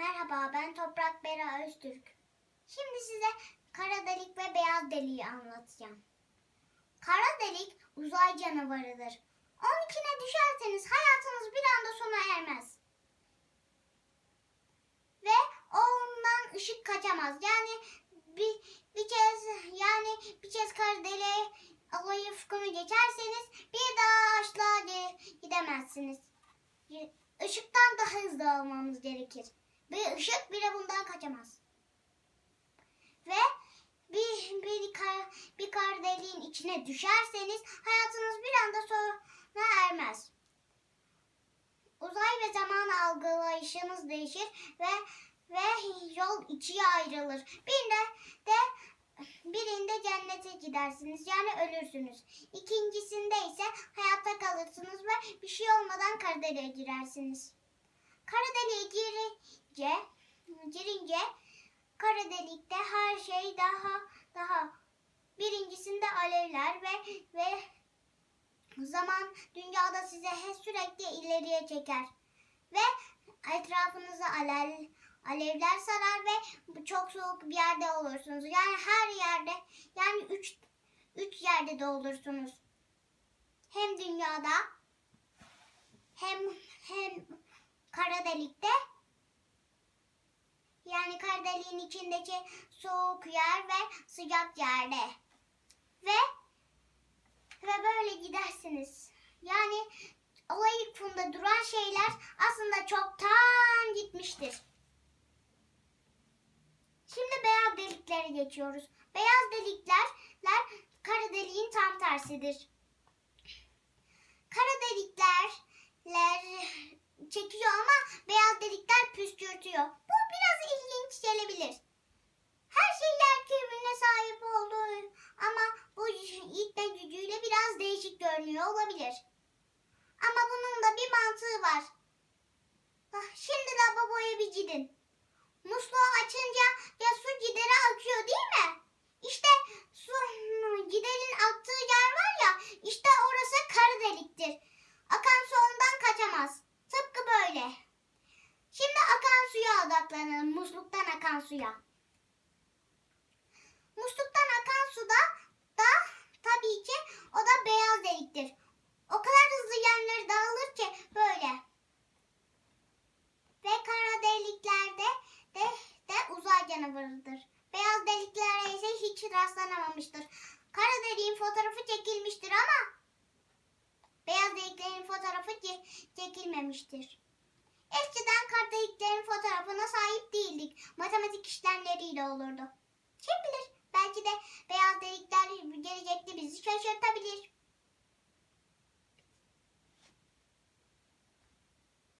Merhaba ben Toprak Bera Öztürk. Şimdi size kara delik ve beyaz deliği anlatacağım. Kara delik uzay canavarıdır. Onun içine düşerseniz hayatınız bir anda sona ermez. Ve ondan ışık kaçamaz. Yani bir, bir kez yani bir kez kara deliğe alayı fıkını geçerseniz bir daha asla gidemezsiniz. Işıktan daha hızlı olmamız gerekir. Bir ışık bile bundan kaçamaz. Ve bir, bir, kar, bir kar deliğin içine düşerseniz hayatınız bir anda sona ermez. Uzay ve zaman algılayışınız değişir ve ve yol ikiye ayrılır. Birinde de birinde cennete gidersiniz yani ölürsünüz. İkincisinde ise hayatta kalırsınız ve bir şey olmadan kara deliğe girersiniz. Kara deliğe girince, girince kara her şey daha daha birincisinde alevler ve ve zaman dünyada size he- sürekli ileriye çeker ve etrafınızı alev, alevler sarar ve çok soğuk bir yerde olursunuz. Yani her yerde yani üç, üç yerde de olursunuz. Hem dünyada hem hem kara delikte yani kara deliğin içindeki soğuk yer ve sıcak yerde. Ve ve böyle gidersiniz. Yani olay ilkinde duran şeyler aslında çoktan gitmiştir. Şimdi beyaz deliklere geçiyoruz. Beyaz delikler ler kara deliğin tam tersidir. Kara deliklerler çekiyor ama beyaz delikler püskürtüyor. Bu biraz ilginç gelebilir. Her şey yer kübüne sahip olduğu ama bu itme gücüyle biraz değişik görünüyor olabilir. Ama bunun da bir mantığı var. Ah, Şimdi lavaboya bir gidin. Musluğu açınca ya su gideri akıyor değil mi? İşte su giderin aktığı yer var ya işte orası kara deliktir. Akan su ondan kaçamaz. Tıpkı böyle. Şimdi akan odaklanalım. Musluktan akan suya. Musluktan akan suda da tabii ki o da beyaz deliktir. O kadar hızlı yerleri dağılır ki böyle. Ve kara deliklerde de, de uzay canavarıdır. Beyaz deliklere ise hiç rastlanamamıştır. Kara deliğin fotoğrafı çekilmiştir ama beyaz deliklerin fotoğrafı çe- çekilmemiştir. Eskiden kara yaptıklarım fotoğrafına sahip değildik. Matematik işlemleriyle olurdu. Kim bilir belki de beyaz delikler gelecekti bizi şaşırtabilir.